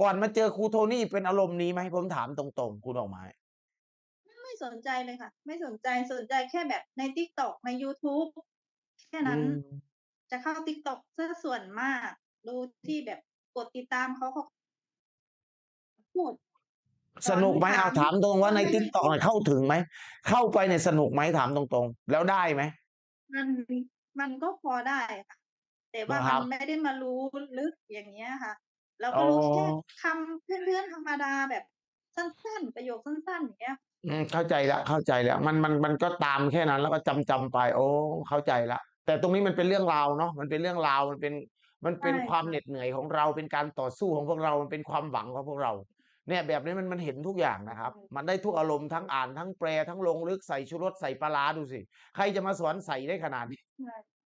ก่อนมาเจอครูโทนี่เป็นอารมณ์นี้ไหมผมถามตรงๆคุณดอกไม้ไม่สนใจเลยค่ะ ไม่สนใจสนใจแค่แบบใน TikTok ใน YouTube แค่นั้นอืมจะเข้า TikTok ซะส่วนมาก ดูที่แบบกดติดตามเขาเขาพูดสนุกไหมถามเอาถามตรงว่าในไม่ติ๊กต็อกเข้าถึงไหม เข้าไปเนี่ยสนุกไหมถามตรงๆ แล้วได้ไหมมันมันก็พอได้ค่ะ แต่ว่าครัมับนไม่ได้มารู้ลึกอย่างเงี้ยค่ะ เราก็รู้อ๋อแค่คำเพื่อนๆธรรมดาแบบสั้นๆ ประโยคสั้นๆอย่างเงี้ยอืมเข้าใจแล้วเข้าใจแล้วมันมันมันก็ตามแค่นั้น แล้วก็จำจำไป โอ้เข้าใจละแต่ตรงนี้มันเป็นเรื่องราวเนาะมันเป็นเรื่องราวมันเป็นมันเป็นใช่ความค่ะเหน็ดเหนื่อยของเราเป็นการต่อสู้ของพวกเรามันเป็นความหวังของพวกเรา เนี่ยแบบนี้มันมันเห็นทุกอย่างนะครับ มันได้ทุกอารมณ์ทั้งอ่านทั้งแปลทั้งลงลึกใส่ชูรสใส่ปลาร้าดูสิ ใครจะมาสอนใส่ได้ขนาดนี้ ใช่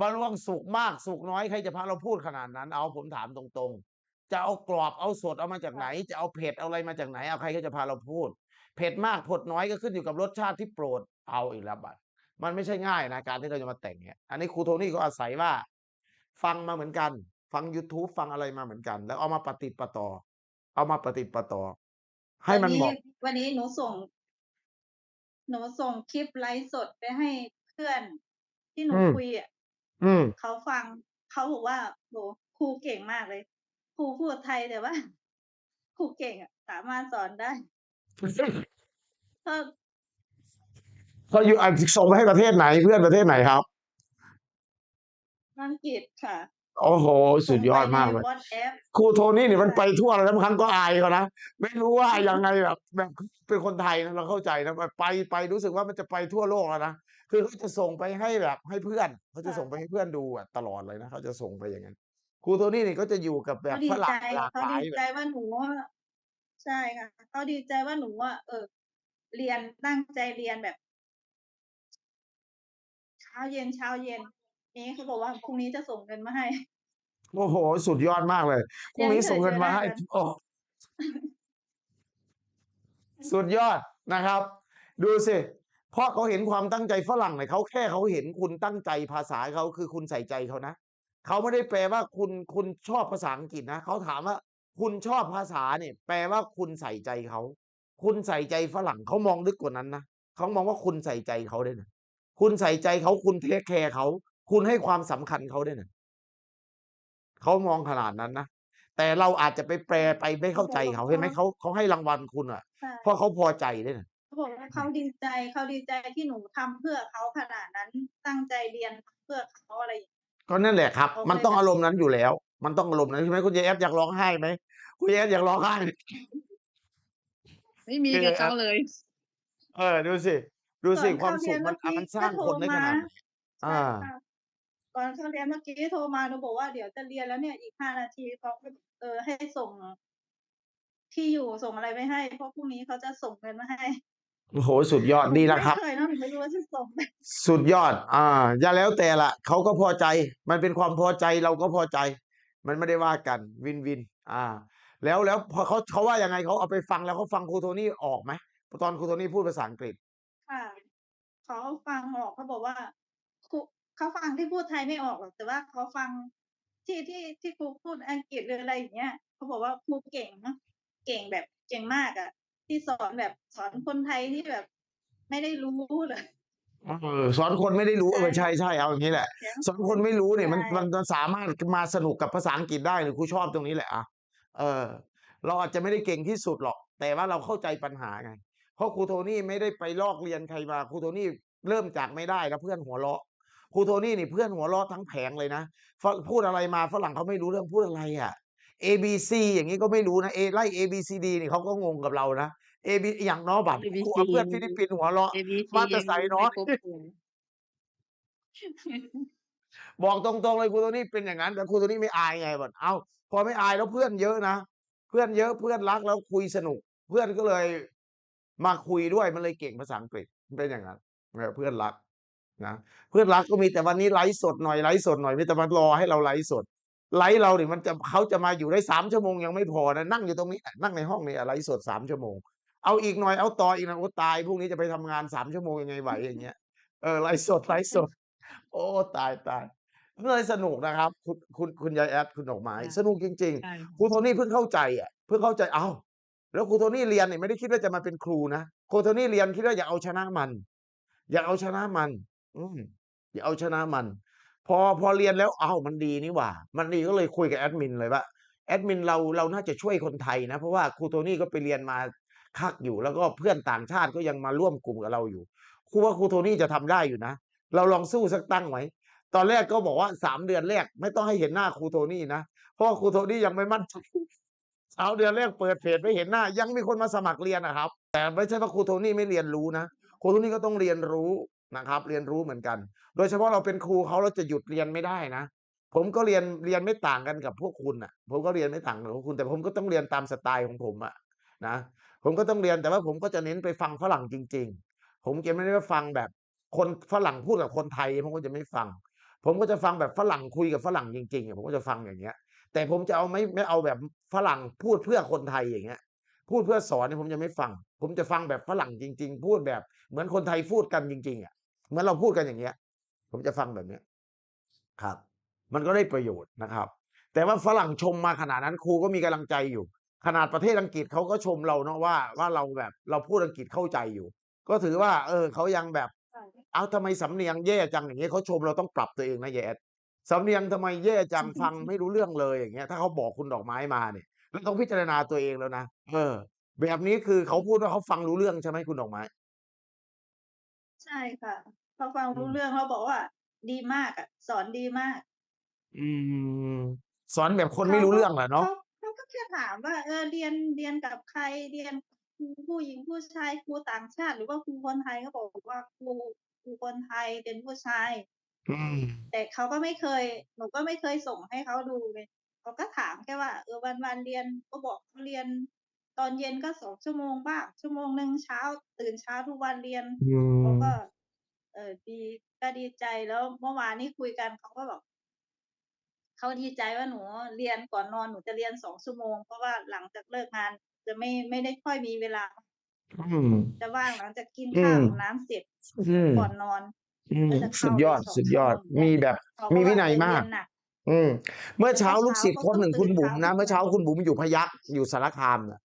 มาล่วงสุกมากสุกน้อยใครจะพาเราพูดขนาดนั้น เอาผมถามตรงๆ จะเอากรอบเอาสดเอามาจากไหน จะเอาเผ็ดเอาอะไรมาจากไหนเอาใครก็จะพาเราพูด เผ็ดมากเผ็ดน้อยก็ขึ้นอยู่กับรสชาติที่โปรดเอาอีกแล้วบัดมันไม่ใช่ง่ายนะการที่เราจะมาแต่งเนี่ยอันนี้ครูโทนี่ก็อาศัยว่า ฟังมาเหมือนกัน ฟัง YouTube ฟังอะไรมาเหมือนกัน แล้วเอามาปฏิดประต่อ เอามาปฏิดประต่อ ให้มันวัเหมาะวันนี้หนูส่งหนูส่งคลิปไลฟ์สดไปให้เพื่อนที่หนูอืมคุยอะ อืม เขาฟังเขาบอกว่าโหครูเก่งมากเลย ครูพูดไทยแต่ว่า ครูเก่งอะ สามารถสอนได้ถ้าเขาอยู่อะส่งไปให้ประเทศไหนเพื่อนประเทศไหนครับ อังกฤษค่ะ โอ้โห สุดยอดมากเลยวอทแอปครูโทนี่นี่มันไปทั่วแล้วบางครั้งก็อายเขานะ ไม่รู้ว่ายังไงแบบแบบเป็นคนไทยนะเราเข้าใจนะไปไปรู้สึกว่ามันจะไปทั่วโลกแล้วนะคือเขาจะส่งไปให้แบบให้เพื่อนเขาจะค่ะส่งไปให้เพื่อนดูอะตลอดเลยนะเขาจะส่งไปอย่างนั้นครูโทนี่นี่ก็จะอยู่กับแบบเขาดีฝรั่ใจงหลากเขาหลาดียแบใจบว่าหนูอะใช่ค่ะเขาดีใจว่าหนูอะเออ เรียนตั้งใจเรียนแบบ เช้าเย็นเช้าเย็น นี้เขาบอกว่าพรุ่งนี้จะส่งเงินมาให้ โอ้โห สุดยอดมากเลยพรุ่งนี้ส่งเงินมาให้เรียนเฉยๆได้กันโอ้สุดยอดนะครับ ดูสิเพราะเขาเห็นความตั้งใจฝรั่งเนี่ยเขาแค่เขาเห็นคุณตั้งใจภาษาเขาคือคุณใส่ใจเขานะเขาไม่ได้แปลว่าคุณคุณชอบภาษาอังกฤษนะเขาถามว่า คุณชอบภาษาเนี่ย แปลว่าคุณใส่ใจเขาคุณใส่ใจฝรั่งเขามองลึกกว่านั้นนะเขามองว่าคุณใส่ใจเขาด้วยนะคุณใส่ใจเขาคุณเทคแคร์เขา คุณให้ความสำคัญเขาด้วยนะเขามองขนาดนั้นนะแต่เราอาจจะไปแปลไปไม่เข้าใจเขาเห็นไหมเขาเขาให้รางวัลคุณอะใช่เพราะเขาพอใจด้วยนะเขาบอกว่าเขาดีใจเขาดีใจที่หนูทำเพื่อเขาขนาดนั้นตั้งใจเรียนเพื่อเขาอะไรอย่างเงี้ยก็นั่นแหละครับเขามันเลยต้องแบบอารมณ์นั้นอยู่แล้ว มันต้องอารมณ์นั้นใช่ไหมคุณยายแอฟอยากร้องไห้ไหมคุณยายแอฟอยากร้องไห้ไหมไม่มีคือกับครัเขาบเลย เออดูสิ ดูสิก่อนความเข้าสุเรียขนมันเมื่อกี้มันสร้างก็โทรคนได้ขนาดมาไหนอ่าใช่ค่ะ ก่อนเข้าเรียนเมื่อกี้โทรมาหนูบอกว่าเดี๋ยวจะเรียนแล้วเนี่ยอีกห้านาทีเขาก็เออให้ส่งที่อยู่ส่งอะไรไปให้ เพราะพรุ่งนี้เขาจะส่งเงินมาให้โอ้โหสุดยอดดีแล้วครับไม่เคยเนาะหนูไม่รู้ว่าจะส่งไหมสุดยอด อ่าอย่าแล้วแต่ละเขาก็พอใจ มันเป็นความพอใจเราก็พอใจ มันไม่ได้ว่ากัน วินวิน อ่า แล้วแล้วพอเขาเขาว่ายังไงเขาเอาไปฟังแล้วเขาฟังครูโทนี่ออกไหมตอนครูโทนี่พูดภาษาอังกฤษค่ะเขาฟังออกเขาบอกว่าครู เขาฟังที่พูดไทยไม่ออกหรอกแต่ว่าเขาฟังที่ที่ที่ครูพูดอังกฤษหรืออะไรอย่างเงี้ยเขาบอกว่าครูเก่งเนาะเก่งแบบเก่งมากอะ่ะ ที่สอนแบบสอนคนไทยที่แบบ ไม่ได้รู้เลยเออสอนคนไม่ได้รู้เออใช่ใช่ใช่เอาอย่างนี้แหละเสียงสอนคนไม่รู้เนี่ยมันใช่มันมันสามารถมาสนุกกับภาษาอังกฤษได้หรือครูชอบตรงนี้แหละอะเออ เราอาจจะไม่ได้เก่งที่สุดหรอก แต่ว่าเราเข้าใจปัญหาไงเพราะครูโทนี่ไม่ได้ไปลอกเรียนใครมาครูโทนี่เริ่มจากไม่ได้แล้วเพื่อนหัวเราะ ครูโทนี่นี่เพื่อนหัวเราะทั้งแผงเลยนะฝรั่งพูดอะไรมาฝรั่งเขาไม่รู้เรื่องพูดอะไรอะ A B C อย่างนี้ก็ไม่รู้นะ A ไล่ A B C D นี่เขาก็งงกับเรานะ A B อย่างน้อบัตร ABC ครูเอาเพื่อนฟิลิปปินส์หัวเราะ ABC มาแต่ใส่น้อยไม่ครบเลยบอกตรงๆเลยครูโทนี่เป็นอย่างนั้น แต่ครูโทนี่ไม่อายไงบอกเอ้าพอไม่อายแล้วเพื่อนเยอะนะเพื่อนเยอะเพื่อนรักแล้วคุยสนุก เพื่อนก็เลยมาคุยด้วยมันเลยเก่งภาษาอังกฤษเป็นอย่างนั้นเออเพื่อนรัก นะเพื่อนรักก็มีแต่วันนี้ไลฟ์สดหน่อยไลฟ์สดหน่อยมีแต่มารอให้เราไลฟ์สดไลฟ์เราเนี่ยมันจะเขาจะมาอยู่ได้สามชั่วโมงยังไม่พอนะนั่งอยู่ตรงนี้นั่งในห้องนี่ไลฟ์สดสามชั่วโมง เอาอีกหน่อยเอาต่ออีกหนะโอ้ตายพรุ่งนี้จะไปทำงานสามชั่วโมงยังไงไหวอย่างเงี้ยเออไลฟ์สดไลฟ์สด โอ้ตายตายก็เลยสนุกนะครับ คุณคุณคุณยายแอดคุณดอกไม้ค่ะสนุกจริงใช่ๆครูโทนี่เพิ่งเข้าใจอะเพิ่งเข้าใจอ้าวแล้วครูโทนี่เรียนเนี่ยไม่ได้คิดว่าจะมาเป็นครูนะครูโทนี่เรียนคิดว่าอยากเอาชนะมัน อยากเอาชนะมัน อืมอยาเอาชนะมัน พอพอเรียนแล้วเอ้ามันดีนี่หว่า มันดีก็เลยคุยกับแอดมินเลยว่าแอดมินเราเราน่าจะช่วยคนไทยนะ เพราะว่าครูโทนี่ก็ไปเรียนมาคักอยู่ แล้วก็เพื่อนต่างชาติก็ยังมาร่วมกลุ่มกับเราอยู่ครูว่าครูโทนี่จะทำได้อยู่นะ เราลองสู้สักตั้งไหมตอนแรกก็บอกว่าสามเดือนแรกไม่ต้องให้เห็นหน้าครูโทนี่นะ เพราะว่าครูโทนี่ยังไม่มั่นใจ สามเดือนแรกเปิดเพจไม่เห็นหน้า ยังมีคนมาสมัครเรียนนะครับ แต่ไม่ใช่ว่าครูโทนี่ไม่เรียนรู้นะครูโทนี่ก็ต้องเรียนรู้ นะครับ เรียนรู้เหมือนกัน โดยเฉพาะเราเป็นครูเขาเราจะหยุดเรียนไม่ได้นะผมก็เรียนเรียนไม่ต่างกันกับพวกคุณอะ ผมก็เรียนไม่ต่างกับพวกคุณ แต่ผมก็ต้องเรียนตามสไตล์ของผมอะนะผมก็ต้องเรียนแต่ว่าผมก็จะเน้นไปฟังฝรั่งจริง ๆ ผมจะไม่ได้ฟังแบบคนฝรั่งพูดกับคนไทยผมก็จะไม่ฟัง ผมก็จะฟังแบบฝรั่งคุยกับฝรั่งจริงๆอะผมก็จะฟังอย่างเงี้ย แต่ผมจะเอาไม่ไม่เอาแบบฝรั่งพูดเพื่อคนไทยอย่างเงี้ย พูดเพื่อสอนเนี่ยผมจะไม่ฟัง ผมจะฟังแบบฝรั่งจริง ๆ พูดแบบเหมือนคนไทยพูดกันจริงๆอะ เหมือนเราพูดกันอย่างเงี้ย ผมจะฟังแบบเนี้ยครับ มันก็ได้ประโยชน์นะครับ แต่ว่าฝรั่งชมมาขนาดนั้นครูก็มีกำลังใจอยู่ ขนาดประเทศอังกฤษเขาก็ชมเราเนาะว่าว่าเราแบบเราพูดอังกฤษเข้าใจอยู่ ก็ถือว่า เออเขายังแบบใช่เอาทำไมสำเนียงแย่จังอย่างเงี้ยเขาชมเราต้องปรับตัวเองนะแยแอดสำเนียงทำไมแย่จังฟังไม่รู้เรื่องเลยอย่างเงี้ย ถ้าเขาบอกคุณดอกไม้มาเนี่ยเราต้องพิจารณาตัวเองแล้วนะเออ แบบนี้คือเขาพูดว่าเขาฟังรู้เรื่องใช่ไหมคุณดอกไม้ ใช่ค่ะเขาฟังอืรู้มเรื่องเขาบอกว่า ดีมากอะ สอนดีมาก อืม สอนแบบคนเขาไม่รู้ก็เรื่องเหรอเนาะเขาเขาก็แค่ถามว่า เออเรียนเรียนกับใครเรียนครูผู้หญิงผู้ชายครูต่างชาติ หรือว่าครูคนไทยเขาบอกว่าครูครูคนไทยเป็นผู้ชายอืมแต่เขาก็ไม่เคยหนูก็ไม่เคยส่งให้เขาดูเลยเขาก็ถามแค่ว่า เออวันวันๆเรียนก็บอกเขาเรียน ตอนเย็นก็สองชั่วโมงบ้างชั่วโมงหนึ่งเช้า ตื่นเช้าทุกวันเรียนอืเขามก็ เออดีก็ดีใจแล้วเมื่อวานนี้คุยกันเขาก็บอกเขาดีใจว่าหนูเรียนก่อนนอนหนูจะเรียนสองชั่วโมง เพราะว่าหลังจากเลิกงาน จะไม่ไม่ได้ค่อยมีเวลาอืมจะว่างหลังจากกินอืข้าวมอาบน้ำเสร็จอืมก่อนนอนอืมก็จะสุเข้าดเลยยอดสองสุดชั่ยวอโมดงเนี่มียแบบเขาก็มีวิว่านัเอยอมาเรีกยนหนักอืม เมื่อแล้วเช้าก็ลูกเช้าศิษย์เขาคนก็หนึ่งคุตื่ณนบุ๋มเช้านะทุเมื่กอเช้าวันคุณบุ๋มอยู่พยัคฆ์อยู่สารคามน่ะ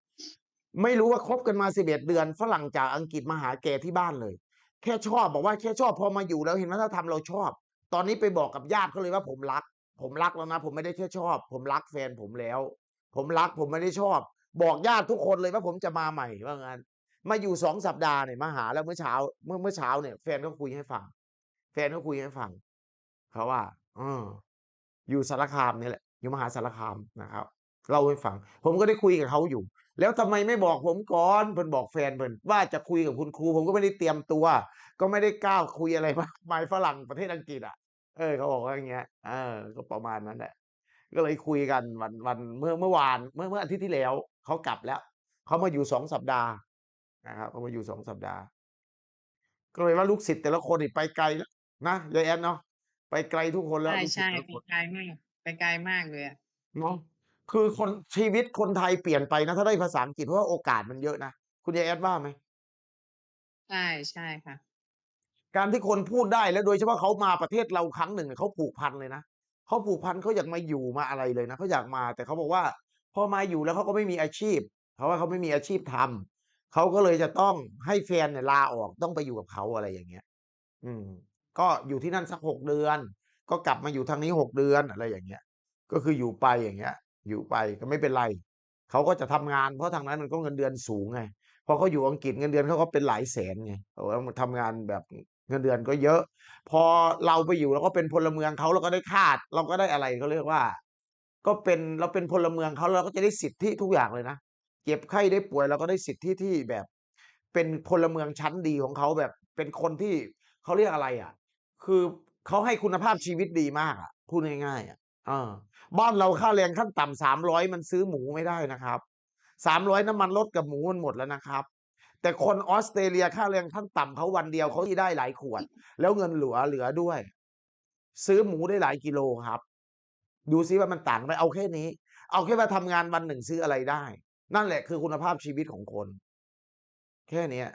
ไม่รู้ว่าคบกันมาสิบเอ็ดเดือน ฝรั่งจากอังกฤษมาหาแกที่บ้านเลย แค่ชอบบอกว่าแค่ชอบพอมาอยู่แล้วเห็นวัฒนธรรมเราชอบ ตอนนี้ไปบอกกับญาติเขาเลยว่าผมรัก ผมรักแล้วนะ ผมไม่ได้แค่ชอบ ผมรักแฟนผมแล้ว ผมรักผมไม่ได้ชอบ บอกญาติทุกคนเลยว่าผมจะมาใหม่ว่างั้นมาอยู่สองสัปดาห์เนี่ยมาหาแล้วเมื่อเช้า เมื่อเมื่อเช้าเนี่ยแฟนเขาคุยให้ฟัง แฟนเขาคุยให้ฟังเขาว่าอออยู่สารคามนี่แหละ อยู่มหาสารคามนะครับเล่าให้ฟัง ผมก็ได้คุยกับเขาอยู่ แล้วทำไมไม่บอกผมก่อนเพิ่นบอกแฟนเพิ่นว่าจะคุยกับคุณครู ผมก็ไม่ได้เตรียมตัว ก็ไม่ได้กล้าคุยอะไรมากมายฝรั่งประเทศอังกฤษอะ เออเขาบอกว่าอย่างเงี้ยเออก็ประมาณนั้นแหละก็เลยคุยกันวันวันเมื่อเมื่อวานเมื่อเมื่ออาทิตย์ที่แล้วเขากลับแล้วเขามาอยู่สองสัปดาห์นะครับเขามาอยู่สองสัปดาห์ ก็เลยว่าลูกศิษย์แต่ละคนนี่ไปไกลแล้วนะยายแอนเนาะไปไกลทุกคนแล้วใช่ลูกศิษใช่ย์แต่ละไปคนไกลมากไปไกลมากเลยอะเนาะ คือคนชีวิตคนไทยเปลี่ยนไปนะ ถ้าได้ภาษาอังกฤษ เพราะว่าโอกาสมันเยอะนะ คุณยายแอดว่าไหม ใช่ ใช่ค่ะ การที่คนพูดได้แล้วโดยเฉพาะเขามาประเทศเราครั้งหนึ่งเนี่ยเขาผูกพันเลยนะเขาผูกพันเขาอยากมาอยู่มาอะไรเลยนะเขาอยากมา แต่เขาบอกว่า พอมาอยู่แล้วเขาก็ไม่มีอาชีพ เพราะว่าเขาไม่มีอาชีพทำเขาก็เลยจะต้องให้แฟนเนี่ยลาออกต้องไปอยู่กับเขาอะไรอย่างเงี้ย อืม ก็อยู่ที่นั่นสักหกเดือน ก็กลับมาอยู่ทางนี้หกเดือนอะไรอย่างเงี้ย ก็คืออยู่ไปอย่างเงี้ย อยู่ไปก็ไม่เป็นไรเขาก็จะทำงานเพราะทางนั้นมันก็เงินเดือนสูงไงพอเขาอยู่อังกฤษเงินเดือนเขาก็เป็นหลายแสนไงเขาทำงานแบบเงินเดือนก็เยอะ พอเราไปอยู่เราก็เป็นพลเมืองเขาเราก็ได้คาด เราก็ได้อะไรเขาเรียกว่า ก็เป็นเราเป็นพลเมืองเขาเราก็จะได้สิทธิทุกอย่างเลยนะเจ็บไข้ได้ป่วยเราก็ได้สิทธิที่แบบ เป็นพลเมืองชั้นดีของเขาแบบ เป็นคนที่เขาเรียกอะไรอะ คือเขาให้คุณภาพชีวิตดีมากอะพูดง่ายๆอะ ออบ้านเราค่าแรงขั้นต่ำสามร้อยมันซื้อหมูไม่ได้นะครับสามร้อยน้ำมันลดกับหมูมันหมดแล้วนะครับ แต่คนออสเตรเลียค่าแรงขั้นต่ำเขาวันเดียวเขาที่ได้หลายขวด แล้วเงินเหลือเหลือด้วย ซื้อหมูได้หลายกิโลครับ ดูซิว่ามันต่างไหมเอาแค่นี้ เอาแค่ว่าทำงานวันหนึ่งซื้ออะไรได้ นั่นแหละคือคุณภาพชีวิตของคน แค่เนี้ย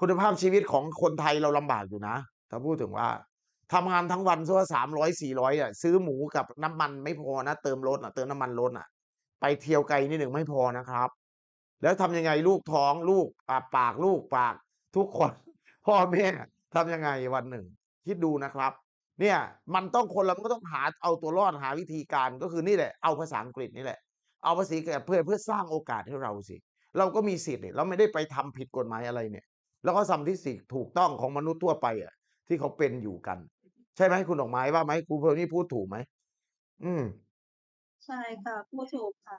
คุณภาพชีวิตของคนไทยเราลำบากอยู่นะ ถ้าพูดถึงว่า ทำงานทั้งวันซะว่าสามร้อยสี่ร้อยอะซื้อหมูกับน้ำมันไม่พอนะ เติมรถอะเติมน้ำมันรถอะ ไปเที่ยวไกลนิดหนึ่งไม่พอนะครับ แล้วทำยังไงลูกท้องลูกอ่าปากลูกปาก ทุกคน พ่อแม่ทำยังไงวันหนึ่ง คิดดูนะครับ เนี่ย มันต้องคนเราก็ต้องหาเอาตัวรอดหาวิธีการก็คือนี่แหละ เอาภาษาอังกฤษนี่แหละ เอาภาษาอังกฤษเพื่อเพื่อสร้างโอกาสให้เราสิ เราก็มีสิทธิ์เราไม่ได้ไปทำผิดกฎหมายอะไรเนี่ย แล้วก็ทำที่สิถูกต้องของมนุษย์ทั่วไปอะที่เขาเป็นอยู่กัน ใช่ไหมคุณดอกไม้ว่าไหม ครูเพลนี่พูดถูกไหม อืม ใช่ค่ะ พูดถูกค่ะ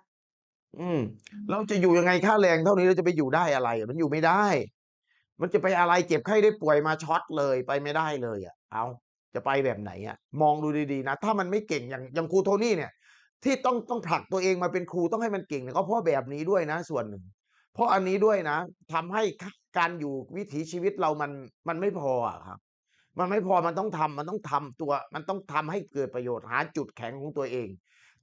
อืมเราจะอยู่ยังไง ค่าแรงเท่านี้ เราจะไปอยู่ได้อะไรอะ มันอยู่ไม่ได้ มันจะไปอะไร เจ็บไข้ได้ป่วยมาช็อตเลย ไปไม่ได้เลยอะเอาจะไปแบบไหนอะมองดูดี ๆ นะ ถ้ามันไม่เก่ง อย่าง อย่างครูโทนี่เนี่ย ที่ต้อง ต้องผลักตัวเองมาเป็นครู ต้องให้มันเก่งเนี่ย ก็เพราะแบบนี้ด้วยนะส่วนหนึ่ง เพราะอันนี้ด้วยนะ ทำให้การอยู่ วิถีชีวิตเรามัน มันไม่พออะครับ มันไม่พอมันต้องทำมันต้องทำตัว มันต้องทำให้เกิดประโยชน์หาจุดแข็งของตัวเอง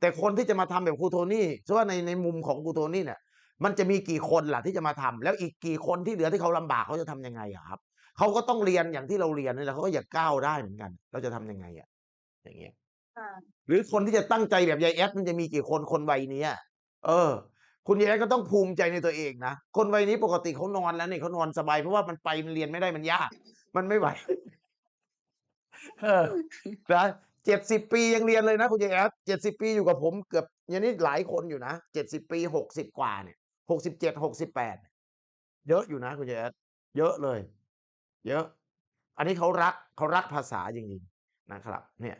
แต่คนที่จะมาทำแบบครูโทนี่เพราะว่าในในมุมของครูโทนี่เนี่ยมันจะมีกี่คนล่ะที่จะมาทำแล้วอีกกี่คนที่เหลือที่เขาลำบากเขาจะทำยังไงอะครับเขาก็ต้องเรียนอย่างที่เราเรียนนี่แหละเขาก็อยากก้าวได้เหมือนกัน เราจะทำยังไงอะอย่างเงี้ยค่ะหรือคนที่จะตั้งใจแบบยายแอดมันจะมีกี่คนคนวัยเนี้ยเออ คุณยายแอดก็ต้องภูมิใจในตัวเองนะคนวัยนี้ปกติเขานอนแล้วนี่เขานอนสบายเพราะว่ามันไปมันเรียนไม่ได้มันยาก มันไม่ไหว เออนะเจ็ดสิบปียังเรียนเลยนะคุณยายแอดเจ็ดสิบปีอยู่กับผมเกือบอย่างนี้หลายคนอยู่นะเจ็ดสิบปีหกสิบกว่าเนี่ยหกสิบเจ็ดหกสิบแปดเยอะอยู่นะคุณยายแอดเยอะเลย เยอะ อันนี้เขารักเขารักภาษาจริงๆนะครับ เนี่ย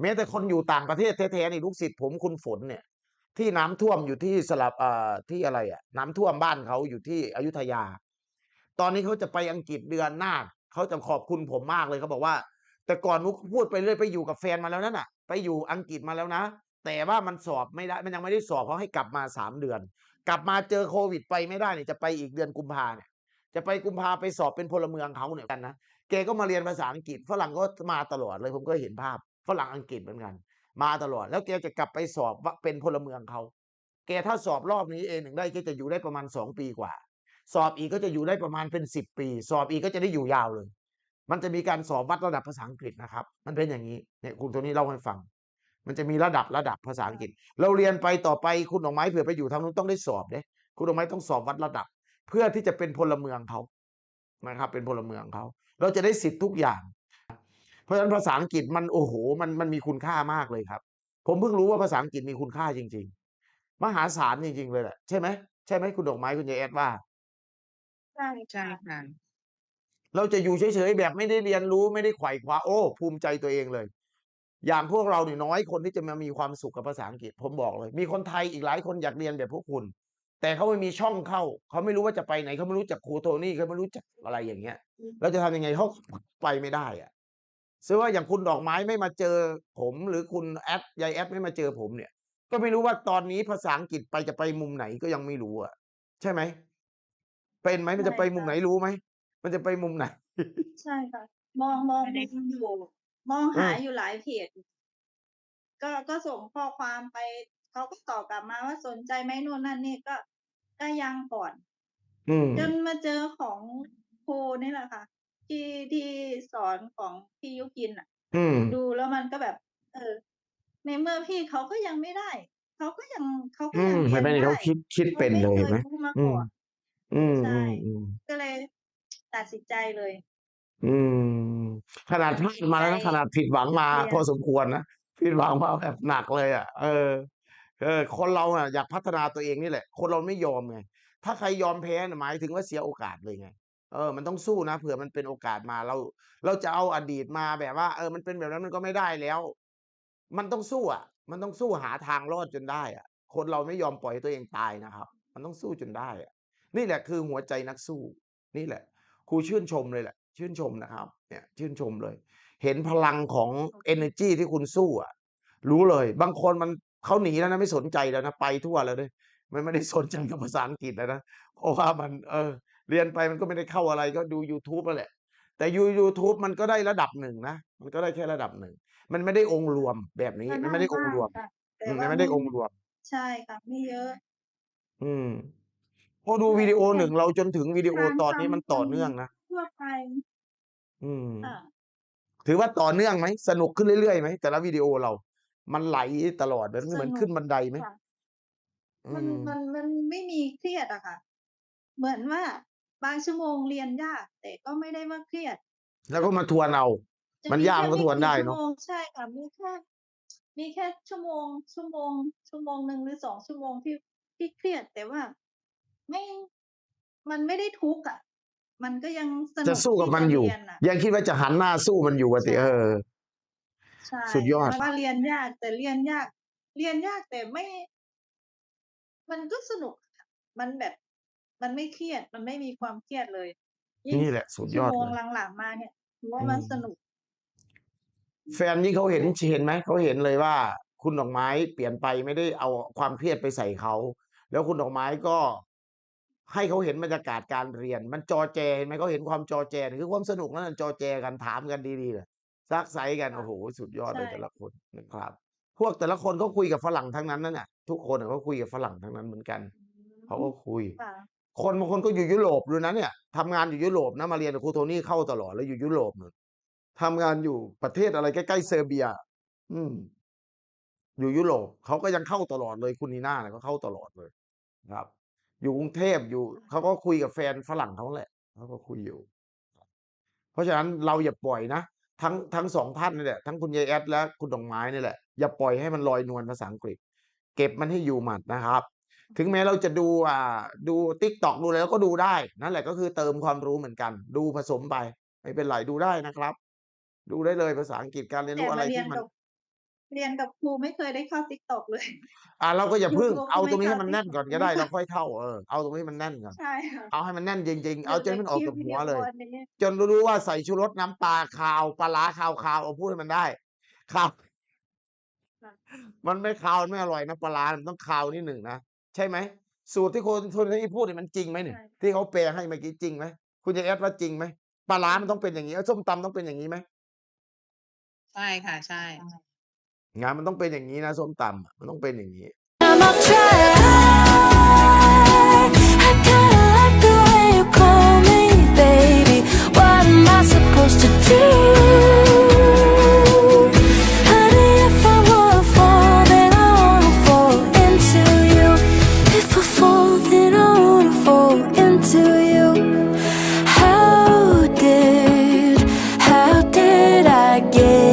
แม้แต่คนอยู่ต่างประเทศแท้ๆนี่ลูกศิษย์ผมคุณฝนเนี่ย ที่น้ำท่วมอยู่ที่สลับเอ่อที่อะไรอะ น้ำท่วมบ้านเขาอยู่ที่อยุธยา ตอนนี้เขาจะไปอังกฤษเดือนหน้าเขาจะขอบคุณผมมากเลยเขาบอกว่า แต่ก่อนนุกพูดไปเรื่อยไปอยู่กับแฟนมาแล้วนั่นน่ะ ไปอยู่อังกฤษมาแล้วนะ แต่ว่ามันสอบไม่ได้ มันยังไม่ได้สอบเขาให้กลับมาสามเดือน กลับมาเจอโควิดไปไม่ได้เนี่ยจะไปอีกเดือนกุมภาเนี่ย จะไปกุมภาไปสอบเป็นพลเมืองเขาเนี่ยกันนะแกก็มาเรียนภาษาอังกฤษฝรั่งก็มาตลอดเลยผมก็เห็นภาพฝรั่งอังกฤษเหมือนกัน มาตลอด แล้วแกจะกลับไปสอบว่าเป็นพลเมืองเขาแกถ้าสอบรอบนี้เองหนึ่งได้แกจะอยู่ได้ประมาณสองปีกว่า สอบอีกก็จะอยู่ได้ประมาณเป็นสิบปี สอบอีกก็จะได้อยู่ยาวเลย มันจะมีการสอบวัดระดับภาษาอังกฤษนะครับ มันเป็นอย่างนี้เนี่ยคุณโทนี่เล่าให้ฟัง มันจะมีระดับระดับภาษาอังกฤษ เราเรียนไปต่อไปคุณดอกไม้เผื่อไปอยู่ทางนู้นต้องได้สอบเด้คุณดอกไม้ต้องสอบวัดระดับ เพื่อที่จะเป็นพลเมืองเขานะครับ เป็นพลเมืองเขา เราจะได้สิทธิ์ทุกอย่าง เพราะฉะนั้นภาษาอังกฤษมันโอ้โหมันมันมีคุณค่ามากเลยครับ ผมเพิ่งรู้ว่าภาษาอังกฤษมีคุณค่าจริง ๆ มหาศาลจริง ๆ เลยแหละใช่ไหมใช่ไหมคุณดอกไม้คุณยายแอดว่าใช่ใช่ค่ะ เราจะอยู่เฉยๆแบบไม่ได้เรียนรู้ไม่ได้ไขว่คว้าโอ้ภูมิใจตัวเองเลย อย่างพวกเราเนี่ยน้อยคนที่จะมามีความสุขกับภาษาอังกฤษ ผมบอกเลย มีคนไทยอีกหลายคนอยากเรียนแบบพวกคุณ แต่เขาไม่มีช่องเข้า เขาไม่รู้ว่าจะไปไหนเขาไม่รู้จักครูโทนี่เขาไม่รู้จักอะไรอย่างเงี้ยเราจะทำยังไงเขาไปไม่ได้อะซึ่งว่าอย่างคุณดอกไม้ไม่มาเจอผม หรือคุณแอดยายแอดไม่มาเจอผมเนี่ย ก็ไม่รู้ว่าตอนนี้ภาษาอังกฤษไปจะไปมุมไหนก็ยังไม่รู้อะ ใช่ไหมเป็นไหมมันจะไปมุมไหนรู้ไหม มันจะไปมุมไหน ใช่ค่ะ มองมองไม่ได้อยู่ มองหาอืมอยู่หลายเพจ ก็ก็ส่งข้อความไป เขาก็ตอบกลับมาว่าสนใจไหมนู่นนั่นนี่ก็ก็ยังก่อน อืม จนมาเจอของครูนี่แหละค่ะ ที่ที่สอนของพี่ยุพินอะ อืม ดูแล้วมันก็แบบ เออ ในเมื่อพี่เขาก็ยังไม่ได้ เขาก็ยังเขาก็อืยังมเรีเห็ยนนไหมได้นี่เขาคิดคิดเป็นเลยขาเห็นไหมไม่ครู้มาอืมก่อน อืมใช่อืมอืม ก็เลย ตัดสินใจเลย อืม ขนาดพลาดมาแล้วนะใจขนาดผิดหวังมาเรียนพอสมควรนะผิดหวังมาแบบหนักเลยอะ เออ เออ คนเราอะอยากพัฒนาตัวเองนี่แหละ คนเราไม่ยอมไง ถ้าใครยอมแพ้น่ะหมายถึงว่าเสียโอกาสเลยไง เออ มันต้องสู้นะเผื่อมันเป็นโอกาสมาเรา เราจะเอาอดีตมาแบบว่า เออ มันเป็นแบบนั้นมันก็ไม่ได้แล้ว มันต้องสู้อะ มันต้องสู้หาทางรอดจนได้อะ คนเราไม่ยอมปล่อยให้ตัวเองตายนะครับ มันต้องสู้จนได้อะ นี่แหละคือหัวใจนักสู้ นี่แหละ ครูชื่นชมเลยแหละ ชื่นชมนะครับ เนี่ยชื่นชมเลย เห็นพลังของ energy ที่คุณสู้อะ รู้เลย บางคนมันเขาหนีแล้วนะไม่สนใจแล้วนะไปทั่วแล้วด้วยมันไม่ได้สนใจกับภาษาอังกฤษแล้วนะเพราะว่ามันเออ เรียนไปมันก็ไม่ได้เข้าอะไรก็ดู YouTube นั่นแหละ แต่ยู YouTube มันก็ได้ระดับหนึ่งนะ มันก็ได้แค่ระดับหนึ่ง มันไม่ได้องค์รวมแบบนี้ก็มันไม่ได้องค์รวมบ้างค่ะอืแต่มว่ามันไม่ได้องค์รวม ใช่ค่ะ ไม่เยอะ อืม พอดูวิดีโอหนึ่งเราจนถึงวิดีโอการตอนนี้มันทำต่อคนเนื่องนะทั่วไปอืมค่ะถือว่าต่อเนื่องไหมสนุกขึ้นเรื่อยๆไหมแต่ละวิดีโอเรา มันไหลตลอดเหมือนเหมือนสนุกขึ้นบันไดไหมค่ะอืมันมมันมันไม่มีเครียดอะค่ะ เหมือนว่าบางชั่วโมงเรียนยาก แต่ก็ไม่ได้ว่าเครียด แล้วก็มาทวนเอาจะมันยากมันก็แค่ทวนไม่ได้กี่ชั่เนาะวโมงใช่ค่ะมีแค่มีแค่ชั่วโมง ชั่วโมง ชั่วโมงหนึ่งหรือสองชั่วโมงที่ที่เครียดแต่ว่า ไม่ มันไม่ได้ทุกข์อะมันก็ยังสนุจะกสู้กับที่มันจะอยู่เรียนอะยังคิดว่าจะหันหน้าสู้มันอยู่วะติใช่เออ ใช่สุดยอดว่าเรียนยาก แต่เรียนยาก เรียนยากแต่ไม่ มันก็สนุกค่ะมันแบบ มันไม่เครียด มันไม่มีความเครียดเลยยิ่งนี่แหละสุดยชั่วอดโมเลงยหลังๆมาเนี่ยถือว่าอืมันมสนุก แฟนนี่เขาเห็นเห็นไหมเขาเห็นเลยว่า คุณดอกไม้เปลี่ยนไปไม่ได้เอาความเครียดไปใส่เขาแล้วคุณดอกไม้ก็ ให้เขาเห็นบรรยากาศการเรียน มันจอแจเห็นไหมเขาเห็นความจอแจนี่คือความสนุกนั่นนะจอแจกันถามกันดีๆเลยซักไซกันค่ะโอ้โหสุดยอดเลยใช่แต่ละคนนะครับ พวกแต่ละคนเขาคุยกับฝรั่งทั้งนั้นนั่นน่ะทุกคนน่ะเขาคุยกับฝรั่งทั้งนั้นเหมือนกันเขาก็คุยค่ะคนบางคนก็อยู่ยุโรปด้วยนะเนี่ยทำงานอยู่ยุโรปนะมาเรียนกับครูโทนี่เข้าตลอดแล้วอยู่ยุโรปนู่นทำงานอยู่ประเทศอะไรใกล้ๆเซอร์เบีย อืม อยู่ยุโรปเขาก็ยังเข้าตลอดเลยคุณนีน่าเนี่ยก็เข้าตลอดเลย ครับ อยู่กรุงเทพอยู่เขาก็คุยกับแฟนฝรั่งเขาแหละเขาก็คุยอยู่ เพราะฉะนั้นเราอย่าปล่อยนะทั้งทั้งสองท่านนี่แหละทั้งคุณยายแอดและคุณดอกไม้นี่แหละอย่าปล่อยให้มันลอยนวลภาษาอังกฤษ เก็บมันให้อยู่หมัดนะครับ ถึงแม้เราจะดูอ่าดูติ๊กตอกดูอะไรแล้วก็ดูได้ นั่นแหละก็คือเติมความรู้เหมือนกัน ดูผสมไป ไม่เป็นไรดูได้นะครับ ดูได้เลยภาษาอังกฤษการเรียนรู้อะไรที่มัน เรียนกับครูไม่เคยได้เข้าติ๊กตอกเลย อ่าเราก็อย่าพึ่ง YouTube เอาก็ไม่ตรงนี้ให้เข้ามันแน่นก่อน TikTok ก็ได้ไม่เราเข้าค่อยเข้าเออเอาตรงนี้มันแน่นก่อนใช่ค่ะเอาให้มันแน่นจริง ๆ เอาดูจนแต่มันออกคลิปจากวิหัดีวโอเลยอันนี้จนรู้ว่าใส่ชูรสน้ำปลาคาวปลาร้าคาวคาวเอาพูดให้มันได้คาวค่ะมันไม่คาวไม่อร่อยนะปลาร้ามันต้องคาวนิดหนึ่งนะใช่ไหมสูตรที่คนคนที่พูดเนี่ยมันจริงไหมเนี่ยใช่ที่เขาแปลให้เมื่อกี้จริงไหมคุณจะแอดว่าจริงไหมปลาร้ามันต้องเป็นอย่างนี้แล้วส้มตำต้องเป็นอย่างนี้ไหมใช่ค่ะ ใช่ งานมันต้องเป็นอย่างนี้นะส้มตำมันต้องเป็นอย่างนี้ supposed to do